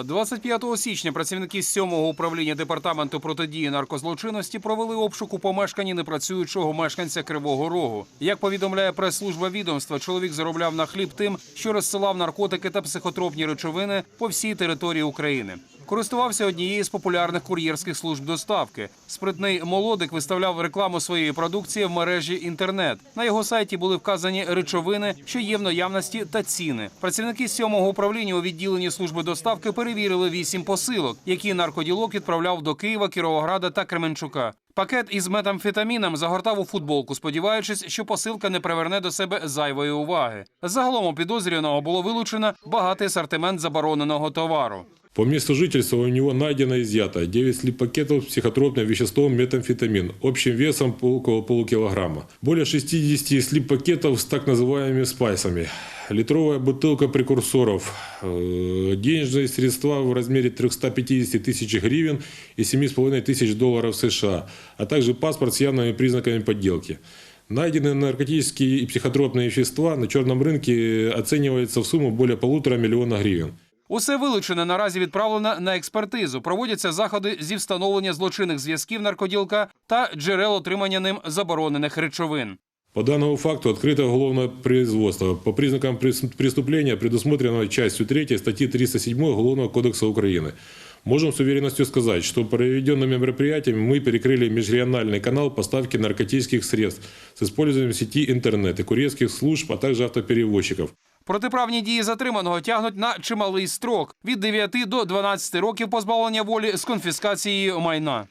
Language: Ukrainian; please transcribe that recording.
25 січня працівники 7-го управління департаменту протидії наркозлочинності провели обшук у помешканні непрацюючого мешканця Кривого Рогу. Як повідомляє прес-служба відомства, чоловік заробляв на хліб тим, що розсилав наркотики та психотропні речовини по всій території України. Користувався однією з популярних кур'єрських служб доставки. Спритний молодик виставляв рекламу своєї продукції в мережі інтернет. На його сайті були вказані речовини, що є в наявності, та ціни. Працівники сьомого управління у відділенні служби доставки перевірили вісім посилок, які наркоділок відправляв до Києва, Кіровограда та Кременчука. Пакет із метамфетаміном загортав у футболку, сподіваючись, що посилка не приверне до себе зайвої уваги. Загалом у підозрюваного було вилучено багатий асортимент забороненого товару. По месту жительства у него найдено изъято 9 слип-пакетов с психотропным веществом метамфетамин общим весом около полукилограмма. Более 60 слип-пакетов с так называемыми спайсами. Литровая бутылка прекурсоров, э, денежные средства в размере 350 тысяч гривен и 7,5 тысяч долларов США, а также паспорт с явными признаками подделки. Найденные наркотические и психотропные вещества на черном рынке оцениваются в сумму более полутора миллиона гривен. Усе вилучене наразі відправлено на експертизу. Проводяться заходи зі встановлення злочинних зв'язків наркоділка та джерел отримання ним заборонених речовин. По данному факту открыто уголовное производство. По признакам прес- преступления предусмотрено частью 3 статьи 307 Уголовного кодекса Украины. Можем с уверенностью сказать, что проведенными мероприятиями мы перекрыли межрегиональный канал поставки наркотических средств с использованием сети интернет и курьерских служб, а также автоперевозчиков. Протиправні дії затриманого тягнуть на чималий строк від 9 до 12 років позбавлення волі з конфіскацією майна.